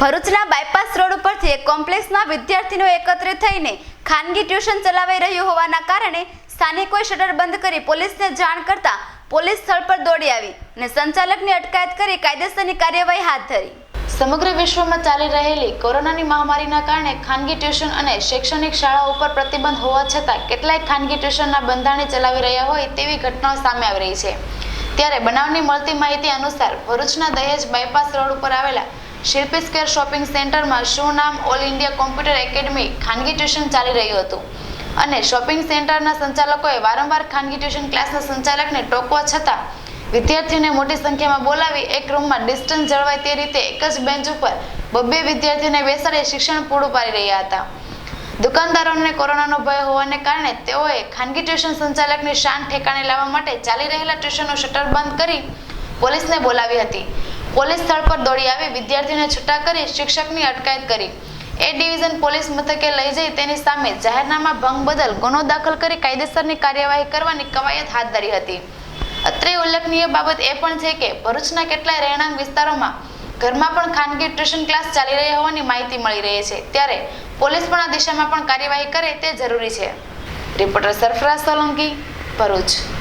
ભરૂચના bypass road ઉપરથી એક કોમ્પ્લેક્સના વિદ્યાર્થીઓ એકત્રિત થઈને ખાનગી ટ્યુશન ચલાવી રહ્યું હોવાના કારણે સ્થાનિકોએ શટર બંધ કરી પોલીસને જાણ કરતા પોલીસ સ્થળ પર દોડી આવી અને સંચાલકની અટકાયત કરી કાયદેસરની કાર્યવાહી હાથ ધરી. સમગ્ર વિશ્વમાં ચાલી રહેલી કોરોનાની મહામારીના કારણે ખાનગી ટ્યુશન અને શૈક્ષણિક શાળાઓ ઉપર પ્રતિબંધ હોવા છતાં કેટલાય ખાનગી ટ્યુશનના બંધારણે ચલાવી રહ્યા હોય તેવી ઘટનાઓ સામે આવી રહી છે. ત્યારે બનાવની મળતી માહિતી અનુસાર ભરૂચના દહેજ બાયપાસ રોડ ઉપર આવેલા શિલ્પી સ્કેર શોપિંગ સેન્ટરમાં શું નામ ઓલ ઇન્ડિયા કોમ્પ્યુટર એકેડમી ખાનગી ટ્યુશન ચાલી રહ્યું હતું? અને શોપિંગ સેન્ટરના સંચાલકોએ વારંવાર ખાનગી ટ્યુશન ક્લાસના સંચાલકને ટોકવા છતાં વિદ્યાર્થીઓને મોટી સંખ્યામાં બોલાવી એક રૂમમાં ડિસ્ટન્સ જળવાય તે રીતે એક જ બેન્ચ ઉપર બબ્બે વિદ્યાર્થીઓને બેસાડી શિક્ષણ પૂરું પાડી રહ્યા હતા. દુકાનદારોને કોરોનાનો ભય હોવાને કારણે તેઓએ ખાનગી ટ્યુશન સંચાલકની શાન ઠેકાણે લાવવા માટે ચાલી રહેલા ટ્યુશનનું શટર બંધ કરી પોલીસને બોલાવી હતી. પોલીસ સ્થળ પર દોડી આવી વિદ્યાર્થીઓને છૂટા કરી શિક્ષકની અટકાયત કરી. એ ડિવિઝન પોલીસ મથકે લઈ જઈ તેની સામે જાહેરનામા ભંગ બદલ ગુનો દાખલ કરી કાયદેસરની કાર્યવાહી કરવાની કવાયત હાથ ધરી હતી. અત્રે ઉલ્લેખનીય બાબત એ પણ છે કે ભરૂચના કેટલાય રહેણાંક વિસ્તારોમાં ઘરમાં પણ ખાનગી ટ્યુશન ક્લાસ ચાલી રહ્યા હોવાની માહિતી મળી રહી છે. ત્યારે પોલીસ પણ આ દિશામાં પણ કાર્યવાહી કરે તે જરૂરી છે. રિપોર્ટર સરફરાજ સોલંકી, ભરૂચ.